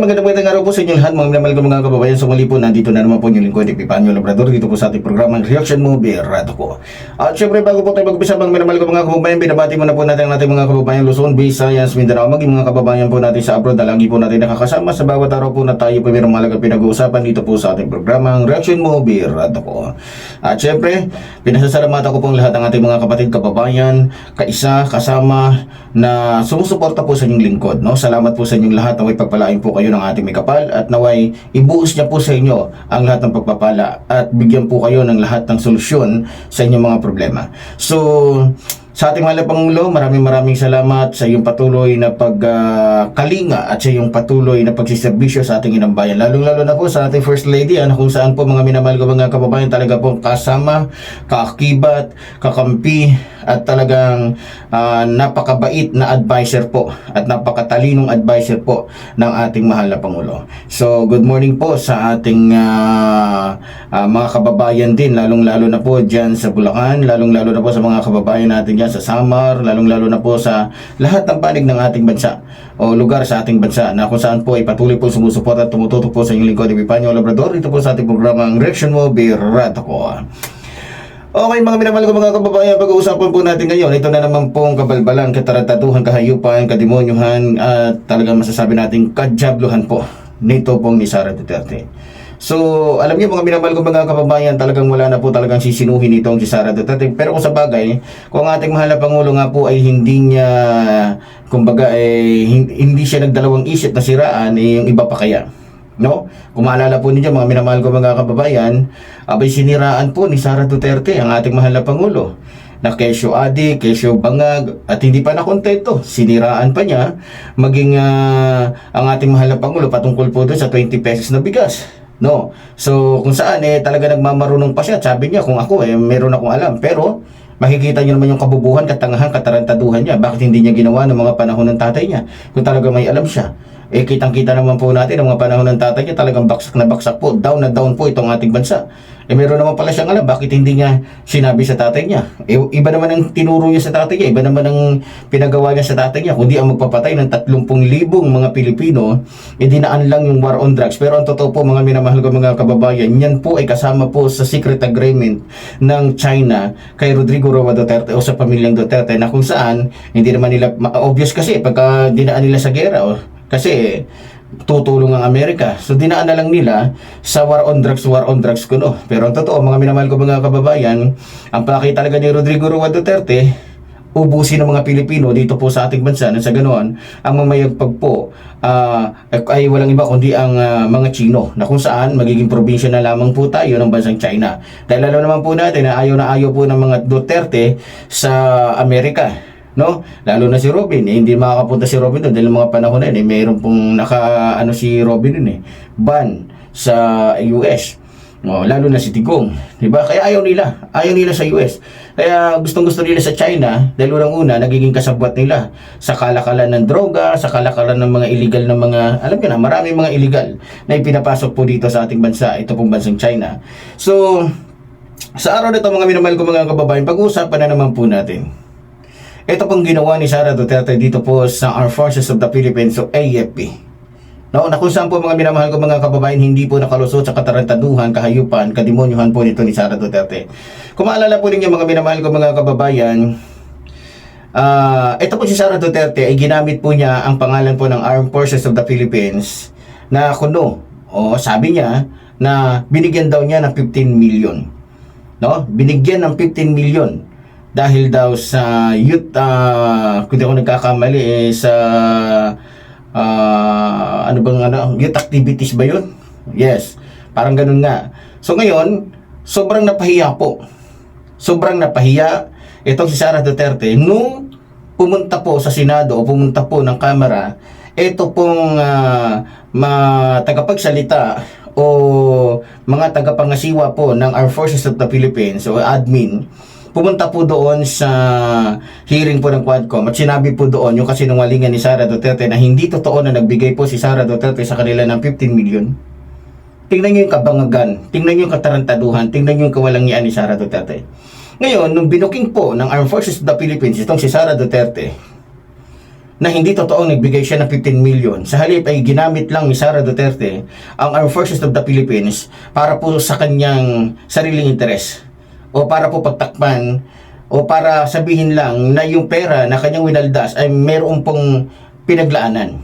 Ayan, magandang magandang araw po sa inyo lahat, mga minamahal ko mga kababayan. So muli po, nandito na naman po yung lingkod, Epipanyo Labrador, dito po sa ating programang Reaction Movie, Rato ko. At syempre, bago po tayo mag-umpisa, mga minamahal ko mga kababayan, binabati muna po natin ang ating mga kababayan Luzon, Visayas, Mindanao, maging mga kababayan po natin sa abroad na lagi po natin nakakasama sa bawat araw po na tayo po mayroong malagang pinag-uusapan dito po sa ating programang Reaction Movie, Rato ko. At syempre, pinasasalamatan ko pong lahat ng ating mga kapatid, kababayan, kaisa, kasama, na sumusuporta po sa inyong lingkod. No? Salamat po sa inyong lahat, naway pagpalain po kayo ng ating may kapal at naway ibuhos niya po sa inyo ang lahat ng pagpapala at bigyan po kayo ng lahat ng solusyon sa inyong mga problema. So, sa ating mahal na Pangulo, maraming maraming salamat sa iyong patuloy na pagkalinga at sa iyong patuloy na pagsiservisyo sa ating inang bayan. Lalong-lalo na po sa ating First Lady, ano, kung saan po mga minamahal ko mga kababayan talaga po kasama, kaakibat, kakampi, at talagang ah, napakabait na advisor po at napakatalinong advisor po ng ating mahal na Pangulo. So, good morning po sa ating ah, ah, mga kababayan din, lalong-lalo na po dyan sa Bulacan, lalong-lalo na po sa mga kababayan natin dyan sa Samar, lalong-lalo na po sa lahat ng panig ng ating bansa o lugar sa ating bansa na kung saan po ay patuloy po sumusuporta at tumututok po sa inyong lingkod, Epipanyo Labrador, dito po sa ating programang Reaction Mo, Birato ko. Okay mga minamahal ko mga kababayan, pag-uusapan po natin ngayon, ito na naman pong kabalbalan, katarataduhan, kahayupan, kademonyuhan, at talagang masasabi natin kajabluhan po nito pong ni Sara Duterte. So, alam niyo mga minamahal ko mga kababayan, talagang wala na po talagang sisinuhin itong si Sara Duterte. Pero kung sa bagay, kung ang ating mahal na Pangulo nga po ay hindi niya, kumbaga, eh, hin- hindi siya nagdalawang isip na siraan, eh, yung iba pa kaya. No? Kung maalala po ninyo, mga minamahal ko mga kababayan, abay siniraan po ni Sara Duterte, ang ating mahal na Pangulo na kesyo adi, kesyo bangag, at hindi pa nakontento. Siniraan pa niya, maging ah, ang ating mahal na Pangulo patungkol po doon sa 20 pesos na bigas. No? So, kung saan eh, talaga nagmamarunong pa siya. Sabi niya, kung ako eh, meron akong alam. Pero, makikita niyo naman yung kabubuhan, katangahan, katarantaduhan niya. Bakit hindi niya ginawa ng mga panahon ng tatay niya? Kung talaga may alam siya. Eh, kitang-kita naman po natin, ang mga panahon ng tatay niya, talagang baksak na baksak po. Down na down po itong ating bansa. Eh, meron naman pala siyang alam, bakit hindi niya sinabi sa tatay niya? Eh, iba naman ang tinuro niya sa tatay niya, iba naman ang pinagawa niya sa tatay niya, kundi ang magpapatay ng 30,000 mga Pilipino, eh dinaan lang yung war on drugs. Pero ang totoo po, mga minamahal ko mga kababayan, yan po ay kasama po sa secret agreement ng China kay Rodrigo Roa Duterte o sa pamilyang Duterte na kung saan, hindi naman nila, obvious kasi, pagka dinaan nila sa gera, oh, kasi tutulong ang Amerika. So dinaan na lang nila sa war on drugs, war on drugs kuno. Pero ang totoo, mga minamahal ko mga kababayan, ang pakita talaga ni Rodrigo Roa Duterte, ubusin ng mga Pilipino dito po sa ating bansa na sa ganoon ang mamayagpag po ah, ay walang iba kundi ang ah, mga Chino na kung saan magiging probinsya na lamang po tayo ng bansang China dahil alam naman po natin na ayaw na ayaw po ng mga Duterte sa Amerika no lalo na si Robin eh, hindi makakapunta si Robin doon dahil mga panahon na yun eh, mayroon pong naka ano si Robin doon eh ban sa US Oh, lalo na si Tigong, 'di ba? Kaya ayaw nila, ayaw nila sa US. Kaya gustong-gusto nila sa China dahil unang-una nagiging kasabwat nila sa kalakalan ng droga, sa kalakalan ng mga illegal na mga, alam niyo na, maraming mga illegal na ipinapasok po dito sa ating bansa, ito pong bansang China. So, sa araw nito mga minamahal ko mga kababayan, pag-uusapan na naman po natin. Ito pong ginawa ni Sara Duterte dito po sa Armed Forces of the Philippines o AFP. No, na kung saan po mga minamahal ko mga kababayan, hindi po nakalusot sa katarantaduhan, kahayupan, kademonyuhan po nito ni Sara Duterte. Kung maalala po ninyo mga minamahal ko mga kababayan, ah ito po si Sara Duterte ay ginamit po niya ang pangalan po ng Armed Forces of the Philippines na kuno. O sabi niya na binigyan daw niya ng 15 million. No? Binigyan ng 15 million dahil daw sa youth ah, kung di ako nagkakamali eh sa ah, ano bang ano youth activities ba yun? Yes. Parang ganun nga. So ngayon, sobrang napahiya po. Sobrang napahiya itong si Sara Duterte nung pumunta po sa Senado o pumunta po ng Kamara, ito pong ah, ma tagapagsalita o mga tagapangasiwa po ng Armed Forces of the Philippines o admin pumunta po doon sa hearing po ng Quadcom at sinabi po doon yung kasinungalingan ni Sara Duterte na hindi totoo na nagbigay po si Sara Duterte sa kanila ng 15 million. Tingnan niyo yung kabangagan, tingnan niyo yung katarantaduhan, tingnan niyo yung kawalangian ni Sara na hindi totoong nagbigay siya ng 15 million. Sa halip ay ginamit lang ni Sara Duterte ang Armed Forces of the Philippines para po sa kanyang sariling interes o para po pagtakpan o para sabihin lang na yung pera na kanyang winaldas ay meron pong pinaglaanan.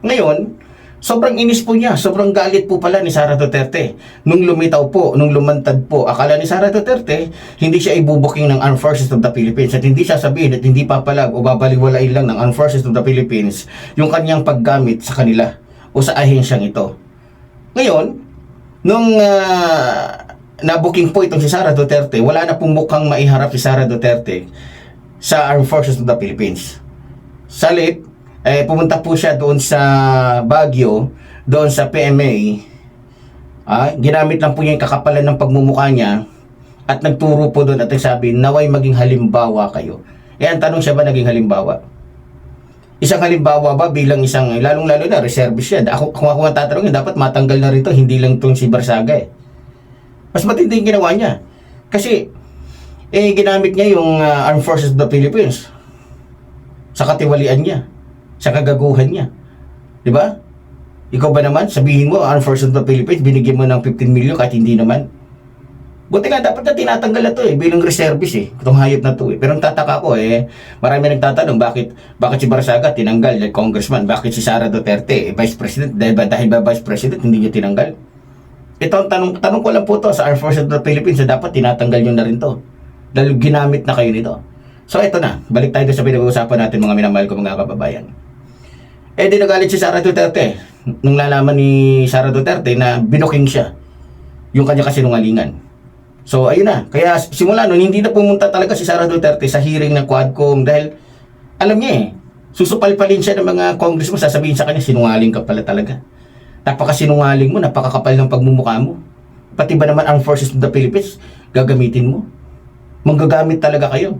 Ngayon, sobrang inis po niya, sobrang galit po pala ni Sara Duterte. Nung lumitaw po, nung lumantad po, akala ni Sara Duterte, hindi siya ibubuking ng Armed Forces of the Philippines at hindi siya sabihin at hindi papalag o babaliwalain lang ng Armed Forces of the Philippines yung kanyang paggamit sa kanila o sa ahensyang ito. Ngayon, nung ah, nabuking po itong si Sara Duterte, wala na pong mukhang maiharap si Sara Duterte sa Armed Forces of the Philippines. Salit, eh, pumunta po siya doon sa Baguio, doon sa PMA. Ah, ginamit lang po niya yung kakapalan ng pagmumukha niya at nagturo po doon at nagsabi, naway maging halimbawa kayo. Eh, ang tanong siya ba naging halimbawa? Isang halimbawa ba bilang isang, lalong-lalo na, reservist siya. Ako, kung ako ang tatanungin, dapat matanggal na rito, hindi lang itong si Barsaga eh. Mas matindi yung ginawa niya. Kasi, eh, ginamit niya yung ah, Armed Forces of the Philippines sa katiwalian niya, sa kagaguhan niya. Di ba? Ikaw ba naman, sabihin mo, Armed Forces of the Philippines, binigyan mo ng 15 million kahit hindi naman. Buti nga, dapat na tinatanggal na to eh, bilang reservist eh, itong hayop na to eh. Pero ang tataka ko eh, marami nagtatanong, bakit, bakit si Barsaga tinanggal, like congressman, bakit si Sara Duterte, eh, vice president, dahil ba, dahil ba vice president, hindi niya tinanggal? Ito ang tanong, tanong ko lang po to sa Armed Forces of the Philippines na dapat tinatanggal nyo na rin to. Dahil ginamit na kayo nito. So ito na, balik tayo sa pinag-uusapan natin mga minamahal ko mga kababayan. Eh di nagalit si Sara Duterte nung nalaman ni Sara Duterte na binuking siya yung kanya kasinungalingan. So ayun na, kaya simula nun hindi na pumunta talaga si Sara Duterte sa hearing ng Quadcom dahil alam niya eh, susupalpalin siya ng mga congressman sasabihin sa kanya sinungaling ka pala talaga. Napakasinungaling mo, napakakapal ng pagmumukha mo. Pati ba naman ang forces of the Philippines gagamitin mo? Manggagamit talaga kayo.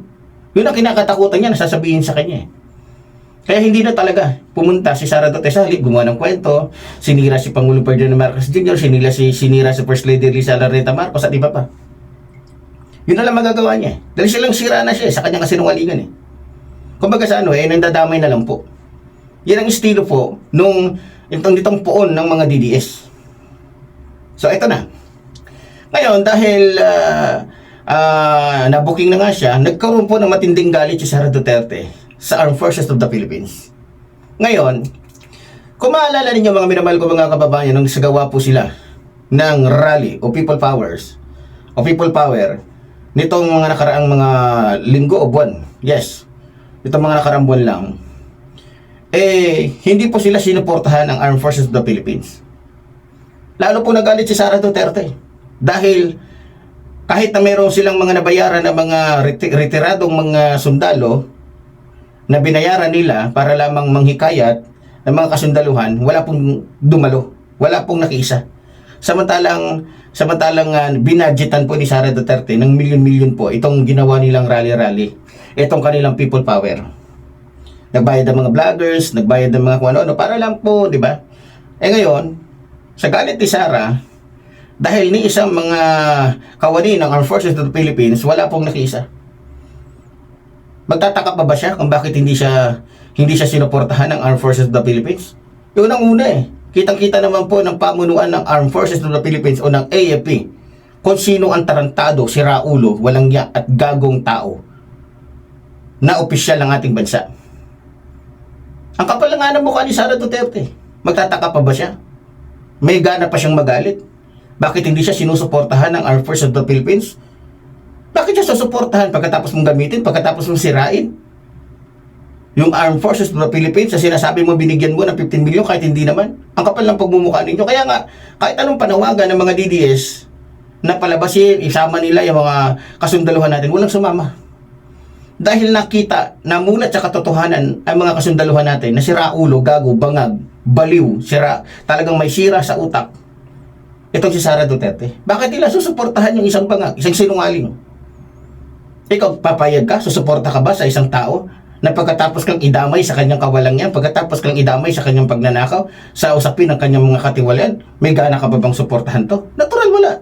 Yun ang kinakatakutan niya na sasabihin sa kanya eh. Kaya hindi na talaga pumunta si Sara Duterte sa halip, gumawa ng kwento, sinira si Pangulong Ferdinand Marcos Jr., sinira si, sinira si First Lady Lisa Larreta Marcos at iba pa. Yun na lang magagawa niya eh. Dahil silang sira na siya eh, sa kanyang kasinungalingan eh. Kumbaga sa ano eh, nandadamay na lang po. Yan ang estilo po nung itong ditong poon ng mga DDS. So ito na. Ngayon dahil ah ah, nabuking na nga siya, nagkaroon po ng matinding galit si Sara Duterte sa Armed Forces of the Philippines. Ngayon, kung maalala ninyo mga minamahal ko mga kababayan, nung sagawa po sila ng rally o people powers o people power nitong mga nakaraang mga linggo o buwan. Yes. Itong mga nakaraang buwan lang. Eh, hindi po sila sinuportahan ng Armed Forces of the Philippines. Lalo po nagalit si Sara Duterte. Dahil kahit na mayroon silang mga nabayaran na mga reti- retiradong mga sundalo na binayaran nila para lamang manghikayat ng mga kasundaluhan, wala pong dumalo. Wala pong nakiisa. Samantalang samantalang uh, binadgetan po ni Sara Duterte ng milyon-milyon po itong ginawa nilang rally-rally. Itong kanilang people power. Nagbayad ng mga vloggers, nagbayad ng mga kung ano-ano para lang po, di ba? Eh ngayon, sa galit ni Sara, dahil ni isang mga kawani ng Armed Forces of the Philippines, wala pong nakiisa. Magtataka pa ba siya kung bakit hindi siya hindi siya sinuportahan ng Armed Forces of the Philippines? Yun ang una eh. Kitang-kita naman po ng pamunuan ng Armed Forces of the Philippines o ng AFP kung sino ang tarantado, si Raulo, walang ya at gagong tao na opisyal ng ating bansa. Ang kapal nga ng mukha ni Sara Duterte. Magtataka pa ba siya? May gana pa siyang magalit. Bakit hindi siya sinusuportahan ng Armed Forces of the Philippines? Bakit siya susuportahan pagkatapos mong gamitin, pagkatapos mong sirain? Yung Armed Forces of the Philippines, sa sinasabi mo binigyan mo ng 15 milyon kahit hindi naman. Ang kapal ng pagmumukha ninyo. Kaya nga, kahit anong panawagan ng mga DDS na palabasin, isama nila yung mga kasundaluhan natin, walang sumama. Dahil nakita, namulat sa katotohanan ang mga kasundaluhan natin na sira ulo, gago, bangag, baliw, sira, talagang may sira sa utak. Itong si Sara Duterte. Bakit nila susuportahan yung isang bangag, isang sinungaling? Ikaw, papayag ka? Susuporta ka ba sa isang tao na pagkatapos kang idamay sa kanyang kawalang yan, pagkatapos kang idamay sa kanyang pagnanakaw, sa usapin ng kanyang mga katiwalian, may gana ka ba bang suportahan to? Natural wala.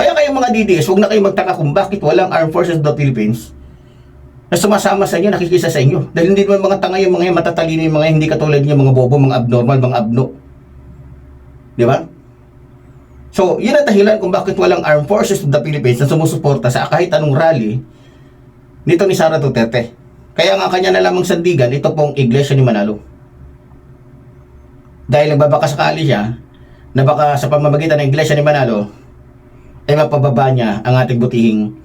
Kaya kayo mga DDS, huwag na kayo magtaka kung bakit walang Armed Forces of the Philippines na sumasama sa inyo, nakikisa sa inyo. Dahil hindi naman mga tanga yung mga matatalino yung mga hindi katulad niyo, mga bobo, mga abnormal, mga abno. Di ba? So, yun ang dahilan kung bakit walang armed forces of the Philippines na sumusuporta sa kahit anong rally nito ni Sara Duterte. Kaya nga kanya na lamang sandigan, ito pong iglesia ni Manalo. Dahil nagbabaka sakali siya, na baka sa pamamagitan ng iglesia ni Manalo, ay mapababa niya ang ating butihing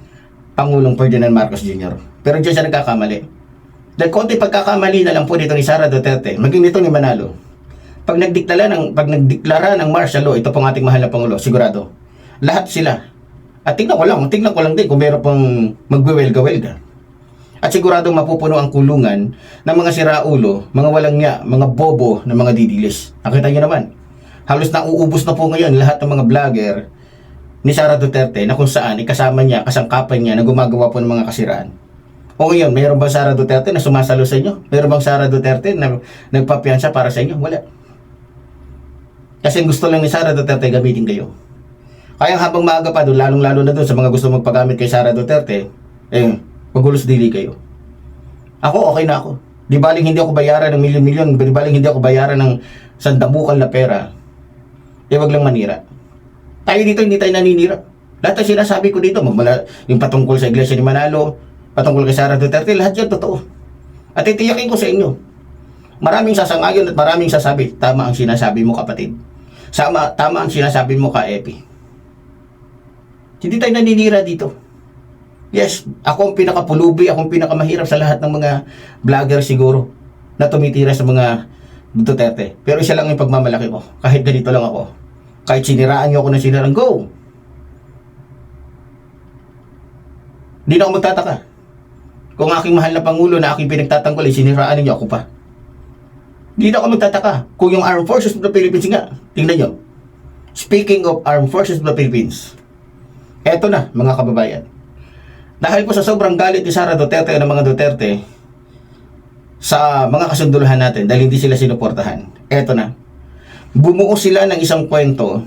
Pangulong Ferdinand Marcos Jr. Pero diyan siya nagkakamali. Dahil konti pagkakamali na lang po dito ni Sara Duterte, maging nito ni Manalo. Pag nagdeklara ng pag nagdeklara ng martial law, ito pong ating mahal na pangulo, sigurado. Lahat sila. At tingnan ko lang, tingnan ko lang din kung meron pang magwewelga-welga. At sigurado mapupuno ang kulungan ng mga siraulo, mga walang niya, mga bobo na mga didilis. Nakita niyo naman. Halos nauubos na po ngayon lahat ng mga vlogger ni Sara Duterte na kung saan ikasama niya, kasangkapan niya na gumagawa po ng mga kasiraan. O ngayon, mayroon ba Sara Duterte na sumasalo sa inyo? Mayroon bang Sara Duterte na nagpapiansa para sa inyo? Wala. Kasi ang gusto lang ni Sara Duterte gamitin kayo. Kaya habang maaga pa doon, lalong-lalo na doon sa mga gusto magpagamit kay Sara Duterte, eh, magulos dili kayo. Ako, okay na ako. Di baling hindi ako bayaran ng milyon-milyon, di baling hindi ako bayaran ng sandamukal na pera, eh wag lang manira. Tayo dito hindi tayo naninira. Lahat ng sinasabi ko dito, magmula yung patungkol sa Iglesia ni Manalo, patungkol kay Sara Duterte, lahat yan totoo. At itiyakin ko sa inyo, maraming sasangayon at maraming sasabi, tama ang sinasabi mo kapatid. Sama, tama ang sinasabi mo ka, Epi. Hindi tayo naninira dito. Yes, ako ang pinakapulubi, ako ang pinakamahirap sa lahat ng mga vlogger siguro na tumitira sa mga Duterte. Pero isa lang yung pagmamalaki ko. Kahit ganito lang ako. Kahit siniraan niyo ako na siniraan, go! Hindi na ako magtataka. Kung aking mahal na Pangulo na aking pinagtatanggol, ay siniraan niyo ako pa. Hindi na ako magtataka. Kung yung Armed Forces of the Philippines nga, tingnan nyo. Speaking of Armed Forces of the Philippines, eto na, mga kababayan. Dahil po sa sobrang galit ni Sara Duterte ng mga Duterte sa mga kasunduluhan natin dahil hindi sila sinuportahan. Eto na. Bumuo sila ng isang kwento.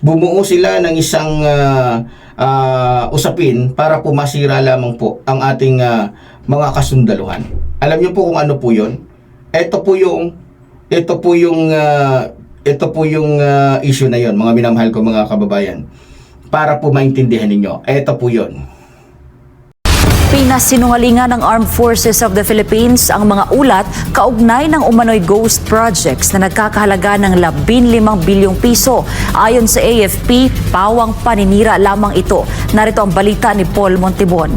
Bumuo sila ng isang ah, ah, usapin para po masira lamang po ang ating ah, mga kasundaluhan. Alam niyo po kung ano po 'yon? Ito po yung ito po yung ah, ito po yung ah, issue na 'yon, mga minamahal ko mga kababayan. Para po maintindihan ninyo. Ito po 'yon. Pinasinungalingan ng Armed Forces of the Philippines ang mga ulat kaugnay ng umano'y ghost projects na nagkakahalaga ng 15 bilyong piso. Ayon sa AFP, pawang paninira lamang ito. Narito ang balita ni Paul Montibon.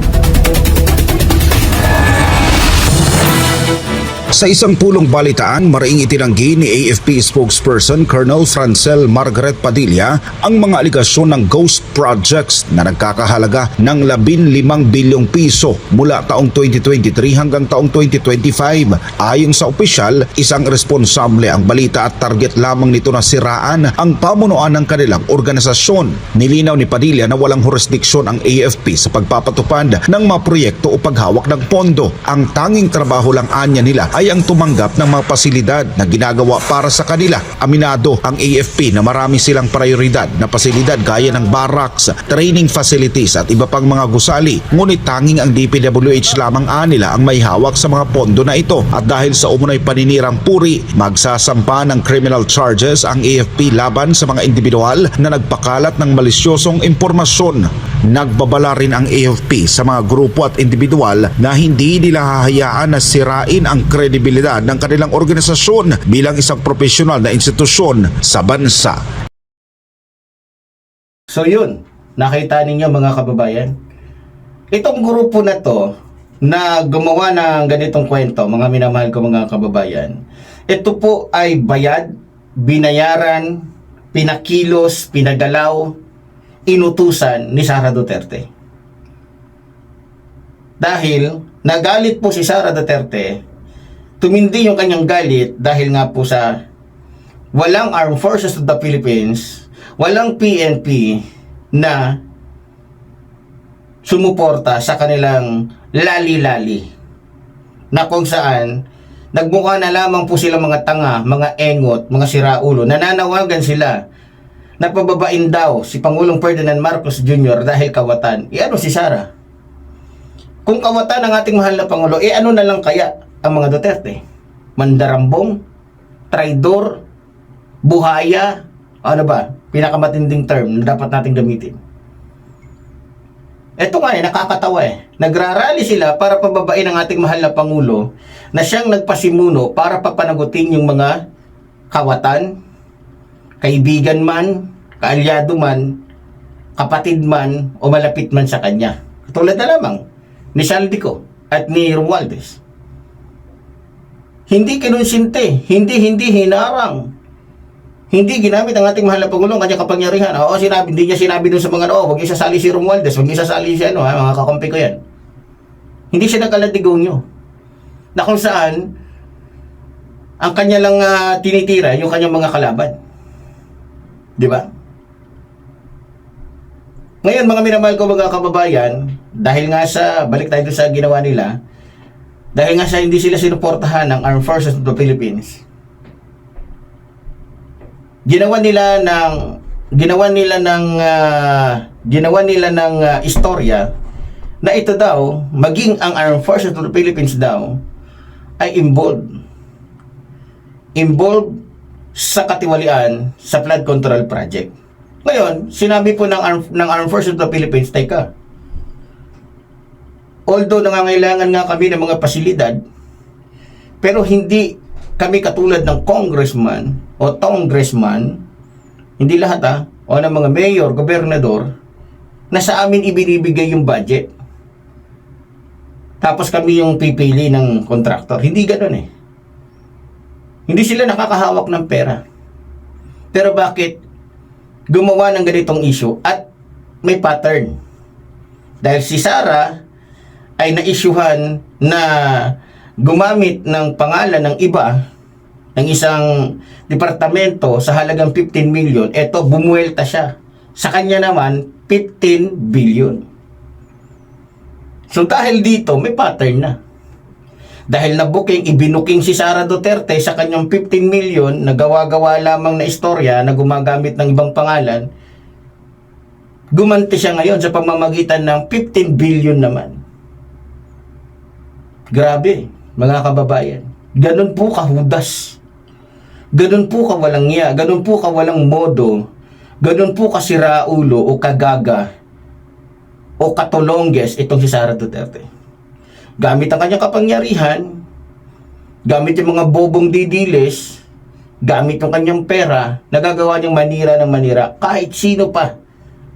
Sa isang pulong balitaan, maring itinanggi ni AFP spokesperson Colonel Francel Margaret Padilla ang mga aligasyon ng ghost projects na nagkakahalaga ng 15 bilyong piso mula taong 2023 hanggang taong 2025. Ayon sa opisyal, isang responsable ang balita at target lamang nito na siraan ang pamunuan ng kanilang organisasyon. Nilinaw ni Padilla na walang jurisdiksyon ang AFP sa pagpapatupad ng mga proyekto o paghawak ng pondo. Ang tanging trabaho lang anya nila ay ang tumanggap ng mga pasilidad na ginagawa para sa kanila. Aminado ang AFP na marami silang prioridad na pasilidad gaya ng barracks, training facilities at iba pang mga gusali. Ngunit tanging ang DPWH lamang anila ang may hawak sa mga pondo na ito. At dahil sa umunay paninirang puri, magsasampa ng criminal charges ang AFP laban sa mga individual na nagpakalat ng malisyosong impormasyon. Nagbabala rin ang AFP sa mga grupo at individual na hindi nila hahayaan na sirain ang kredibilidad ng kanilang organisasyon bilang isang profesional na institusyon sa bansa. So yun, nakita ninyo mga kababayan. Itong grupo na to na gumawa ng ganitong kwento, mga minamahal ko mga kababayan, ito po ay bayad, binayaran, pinakilos, pinagalaw, inutusan ni Sara Duterte. Dahil nagalit po si Sara Duterte, tumindi yung kanyang galit dahil nga po sa walang Armed Forces of the Philippines, walang PNP na sumuporta sa kanilang lali-lali na kung saan nagmukha na lamang po sila mga tanga, mga engot, mga siraulo, nananawagan sila na pababain daw si Pangulong Ferdinand Marcos Jr. dahil kawatan. E ano si Sara? Kung kawatan ng ating mahal na Pangulo, eh ano na lang kaya ang mga Duterte? Mandarambong? Traidor? Buhaya? Ano ba? Pinakamatinding term na dapat natin gamitin. Ito nga eh, nakakatawa eh. Nagrarally sila para pababain ang ating mahal na Pangulo na siyang nagpasimuno para papanagutin yung mga kawatan, kaibigan man, kaalyado man, kapatid man, o malapit man sa kanya. Tulad na lamang ni Saldico at ni Romualdez. Hindi kinonsinte, hindi hindi hinarang, hindi ginamit ang ating mahal na Pangulong kanyang kapangyarihan. Oo, sinabi, hindi niya sinabi dun sa mga, oh, huwag niyo sasali si Romualdez, huwag niyo sasali si ano, ha, mga kakampi ko yan. Hindi siya nagkaladigonyo. Na kung saan, ang kanya lang ah, tinitira, yung kanyang mga kalaban. Di ba? Ngayon, mga minamahal ko mga kababayan, dahil nga sa, balik tayo sa ginawa nila, dahil nga sa hindi sila sinuportahan ng Armed Forces of the Philippines, ginawa nila ng ginawa nila ng ah, ginawa nila ng ah, istorya na ito daw maging ang Armed Forces of the Philippines daw ay involved involved sa katiwalian sa flood control project. Ngayon, sinabi po ng, ng Armed Forces of the Philippines, teka, although nangangailangan nga kami ng mga pasilidad, pero hindi kami katulad ng congressman o congressman, hindi lahat ha, o ng mga mayor, gobernador, na sa amin ibinibigay yung budget. Tapos kami yung pipili ng contractor. Hindi ganun eh. Hindi sila nakakahawak ng pera. Pero bakit gumawa ng ganitong issue at may pattern? Dahil si Sarah ay na-issuehan na gumamit ng pangalan ng iba ng isang departamento sa halagang 15 million, eto bumuelta siya. Sa kanya naman, 15 billion. So dahil dito, may pattern na. Dahil na booking, ibinuking si Sara Duterte sa kanyang 15 million na gawa-gawa lamang na istorya na gumagamit ng ibang pangalan, gumanti siya ngayon sa pamamagitan ng 15 billion naman. Grabe, mga kababayan. Ganun po kahudas. Ganun po kawalang niya. Ganun po kawalang modo. Ganun po kasiraulo o kagaga o katulongges itong si Sara Duterte. Gamit ang kanyang kapangyarihan, gamit yung mga bobong didilis, gamit yung kanyang pera, nagagawa niyang manira ng manira kahit sino pa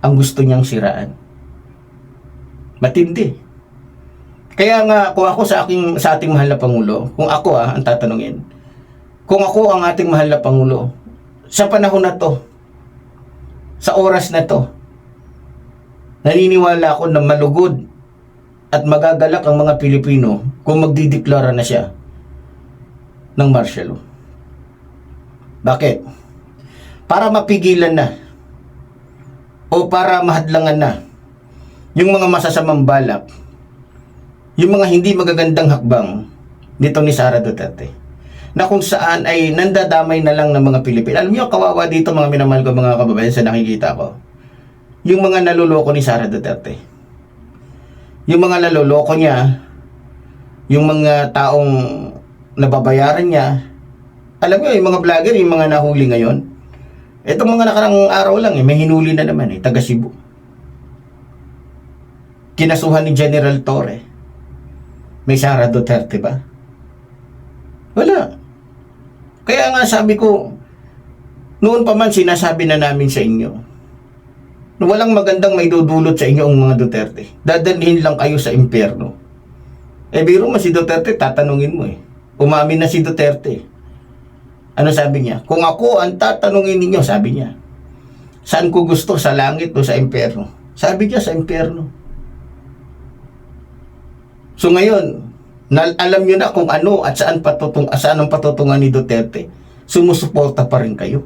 ang gusto niyang siraan. Matindi. Kaya nga, kung ako sa aking sa ating mahal na Pangulo, kung ako ah, ang tatanungin, kung ako ang ating mahal na Pangulo, sa panahon na to, sa oras na to, naniniwala ako na malugod at magagalak ang mga Pilipino kung magdideklara na siya ng martial law. Bakit? Para mapigilan na o para mahadlangan na yung mga masasamang balak, yung mga hindi magagandang hakbang nito ni Sara Duterte na kung saan ay nandadamay na lang ng mga Pilipino. Alam niyo, kawawa dito mga minamahal ko mga kababayan sa nakikita ko. Yung mga naluloko ni Sara Duterte. Yung mga naluloko niya, yung mga taong nababayaran niya, alam niyo, yung mga vlogger, yung mga nahuli ngayon, Itong mga nakarang araw lang eh, may hinuli na naman eh, taga Cebu. Kinasuhan ni General Torre. May Sara Duterte ba? Wala. Kaya nga sabi ko, noon pa man sinasabi na namin sa inyo, na walang magandang may dudulot sa inyo ang mga Duterte. Dadalhin lang kayo sa impyerno. Eh biro mo si Duterte, tatanungin mo eh. Umamin na si Duterte. Ano sabi niya? Kung ako ang tatanungin ninyo, sabi niya, saan ko gusto, sa langit o sa impyerno? Sabi niya, sa impyerno. So ngayon, na, alam niyo na kung ano at saan, patutung, saan ang patutungan ni Duterte. Sumusuporta pa rin kayo.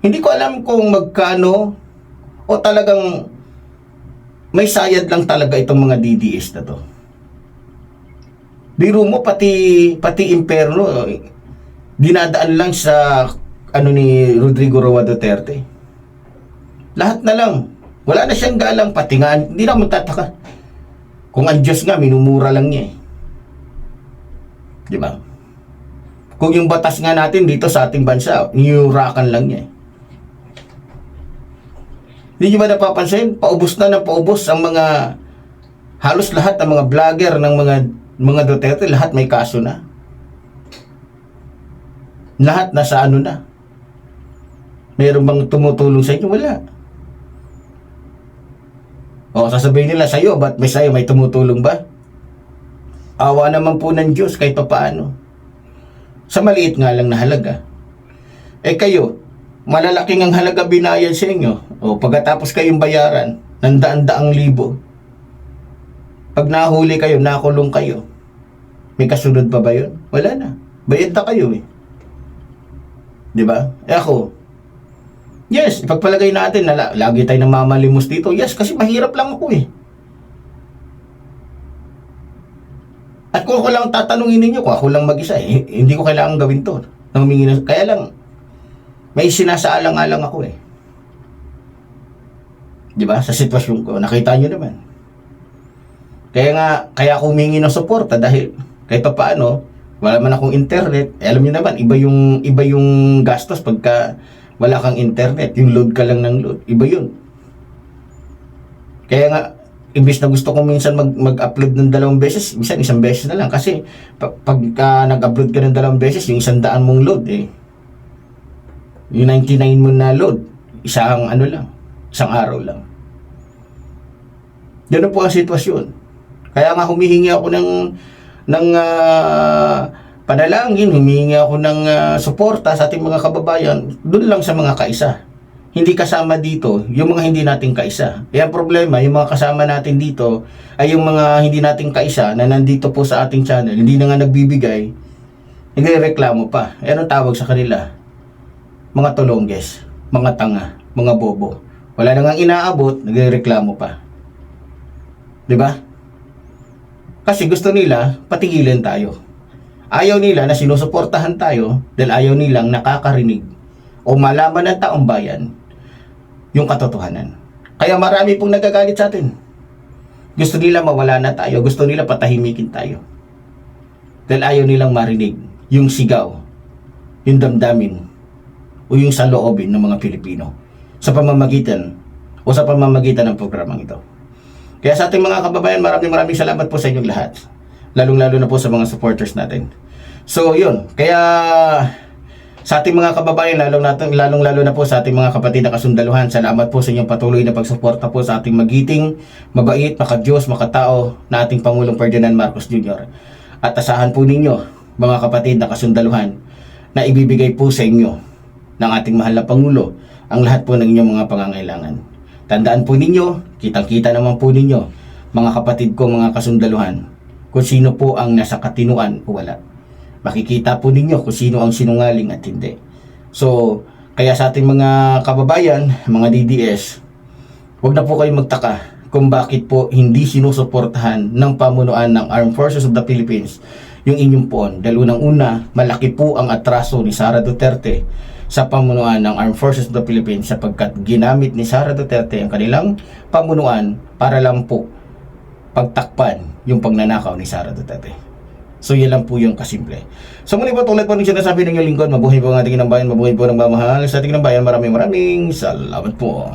Hindi ko alam kung magkano o talagang may sayad lang talaga itong mga DDS na to. Biro mo pati pati imperno dinadaan lang sa ano ni Rodrigo Roa Duterte. Lahat na lang. Wala na siyang galang pati nga hindi na magtataka. Kung ang Diyos nga, minumura lang niya eh. Di ba? Kung yung batas nga natin dito sa ating bansa, niyurakan lang niya eh. Hindi nyo ba napapansin? Paubos na ng paubos ang mga halos lahat ng mga vlogger ng mga mga Duterte, lahat may kaso na. Lahat nasa ano na. Meron bang tumutulong sa inyo? Wala. O, sasabihin nila sa'yo, ba't may sa'yo may tumutulong ba? Awa naman po ng Diyos kahit pa paano. Sa maliit nga lang na halaga. Eh kayo, malalaking ang halaga binayad sa inyo. O pagkatapos kayong bayaran ng daan-daang libo. Pag nahuli kayo, nakulong kayo. May kasunod pa ba yun? Wala na. Bayad na kayo eh. Di ba? Eh ako, yes, ipagpalagay natin na la- lagi tayo namamalimos dito. Yes, kasi mahirap lang ako eh. At kung ako lang tatanungin ninyo, kung ako lang mag-isa, eh, hindi ko kailangan gawin to. Na humingi ng- Kaya lang, may sinasaalang-alang ako eh. Di ba? Sa sitwasyon ko, nakita nyo naman. Kaya nga, kaya ako humingi ng suporta dahil kahit pa paano, wala man akong internet. Eh, alam niyo naman, iba yung, iba yung gastos pagka wala kang internet. Yung load ka lang ng load. Iba yun. Kaya nga, imbis na gusto ko minsan mag, mag-upload ng dalawang beses, minsan isang beses na lang. Kasi pag, pagka nag-upload ka ng dalawang beses, yung isang daan mong load eh. Yung 99 mo na load, isang ano lang, isang araw lang. Ganun po ang sitwasyon. Kaya nga humihingi ako ng ng ah, panalangin, humihingi ako ng ah, suporta sa ating mga kababayan, doon lang sa mga kaisa. Hindi kasama dito yung mga hindi nating kaisa. Kaya ang problema, yung mga kasama natin dito ay yung mga hindi nating kaisa na nandito po sa ating channel, hindi na nga nagbibigay, hindi reklamo pa. Eh, anong tawag sa kanila? Mga tulongges, mga tanga, mga bobo. Wala na nga inaabot, nagrereklamo pa. 'Di ba? Kasi gusto nila patigilin tayo. Ayaw nila na sinusuportahan tayo dahil ayaw nilang nakakarinig o malaman ng taong bayan yung katotohanan. Kaya marami pong nagagalit sa atin. Gusto nila mawala na tayo, gusto nila patahimikin tayo. Dahil ayaw nilang marinig yung sigaw, yung damdamin, o yung saloobin ng mga Pilipino sa pamamagitan o sa pamamagitan ng programang ito. Kaya sa ating mga kababayan, maraming maraming salamat po sa inyong lahat. Lalong-lalo na po sa mga supporters natin. So, yun. Kaya sa ating mga kababayan, lalong natin, lalong-lalo na po sa ating mga kapatid na kasundaluhan, salamat po sa inyong patuloy na pagsuporta po sa ating magiting, mabait, makadiyos, makatao na ating Pangulong Ferdinand Marcos Jr. At asahan po ninyo, mga kapatid na kasundaluhan, na ibibigay po sa inyo ng ating mahal na Pangulo ang lahat po ng inyong mga pangangailangan. Tandaan po ninyo, kitang-kita naman po ninyo, mga kapatid ko, mga kasundaluhan, kung sino po ang nasa katinuan o wala. Makikita po ninyo kung sino ang sinungaling at hindi. So, kaya sa ating mga kababayan, mga DDS, huwag na po kayong magtaka kung bakit po hindi sinusuportahan ng pamunuan ng Armed Forces of the Philippines yung inyong poon. Dahil unang-una, malaki po ang atraso ni Sara Duterte sa pamunuan ng Armed Forces of the Philippines sapagkat ginamit ni Sara Duterte ang kanilang pamunuan para lang po pagtakpan yung pagnanakaw ni Sara Duterte. So yan lang po yung kasimple. So muli po tulad po ng sinasabi ng inyong lingkod, mabuhay po ang ating ng bayan, mabuhay po ng mamahal sa ating ng bayan. Maraming maraming salamat po.